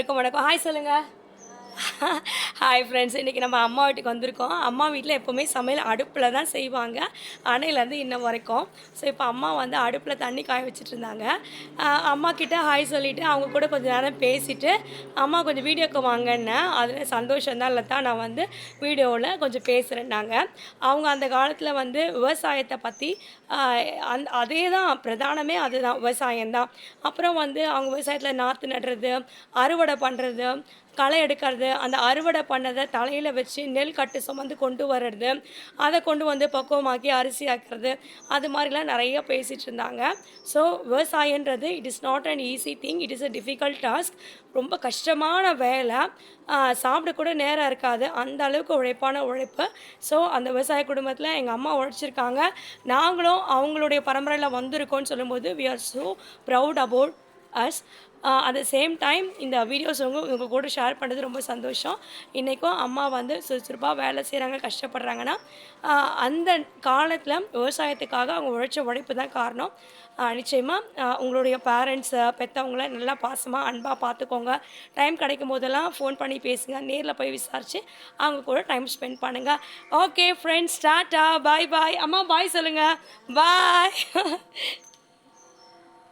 அனைவருக்கும் வணக்கம். ஹாய் சொல்லுங்கள் ஹாய் ஃப்ரெண்ட்ஸ் இன்றைக்கி நம்ம அம்மா வீட்டுக்கு வந்திருக்கோம். அம்மா வீட்டில் எப்போவுமே சமையல் அடுப்பில் தான் செய்வாங்க. அணையிலேருந்து இன்ன வரைக்கும். ஸோ இப்போ அம்மா வந்து அடுப்பில் தண்ணி காய வச்சுட்டு இருந்தாங்க. அம்மா கிட்டே ஹாய் சொல்லிவிட்டு அவங்க கூட கொஞ்சம் நேரம் பேசிவிட்டு அம்மா கொஞ்சம் வீடியோக்கு வாங்கன்னேன் அதில் சந்தோஷம் தான். தான் நான் வந்து வீடியோவில் கொஞ்சம் பேசுகிறேன்னாங்க அவங்க அந்த காலத்தில் வந்து விவசாயத்தை பற்றி அந் அதே தான். பிரதானமே அதுதான். விவசாயம் தான். அப்புறம் வந்து அவங்க விவசாயத்தில் நாற்று நடுறது அறுவடை பண்ணுறது களை எடுக்கிறது அந்த அந்த அறுவடை பண்ணதை தலையில் வச்சு நெல் கட்டு சுமந்து கொண்டு வர்றது அதை கொண்டு வந்து பக்குவமாக்கி அரிசி ஆக்கிறது அது மாதிரிலாம் நிறைய பேசிகிட்டு இருந்தாங்க. So விவசாயன்றது it is not an easy thing it is a difficult task ரொம்ப கஷ்டமான வேலை. சாப்பிடக்கூட சாப்பிட கூட நேரம் இருக்காது. அந்த அளவுக்கு உழைப்பான உழைப்பு. ஸோ அந்த விவசாய குடும்பத்தில் எங்கள் அம்மா உழைச்சிருக்காங்க. நாங்களும் அவங்களுடைய பரம்பரையில் வந்திருக்கோம்னு சொல்லும்போது we are so proud about us at the same time இந்த வீடியோஸ் உங்க உங்கள் கூட ஷேர் பண்ணது ரொம்ப சந்தோஷம். இன்றைக்கும் அம்மா வந்து சுறுசுறுப்பாக வேலை செய்கிறாங்க கஷ்டப்படுறாங்கன்னா uh, அந்த காலத்தில் விவசாயத்துக்காக அவங்க உழைச்ச உழைப்பு தான் காரணம். Uh, நிச்சயமாக uh, உங்களுடைய பேரண்ட்ஸை பெற்றவங்கள நல்லா பாசமாக அன்பாக பார்த்துக்கோங்க டைம் கிடைக்கும் போதெல்லாம் ஃபோன் பண்ணி பேசுங்க நேரில் போய் விசாரித்து அவங்க கூட டைம் ஸ்பெண்ட் பண்ணுங்கள் ஓகே ஃப்ரெண்ட்ஸ் டாட்டா பாய் பாய் அம்மா பாய் சொல்லுங்கள் பாய்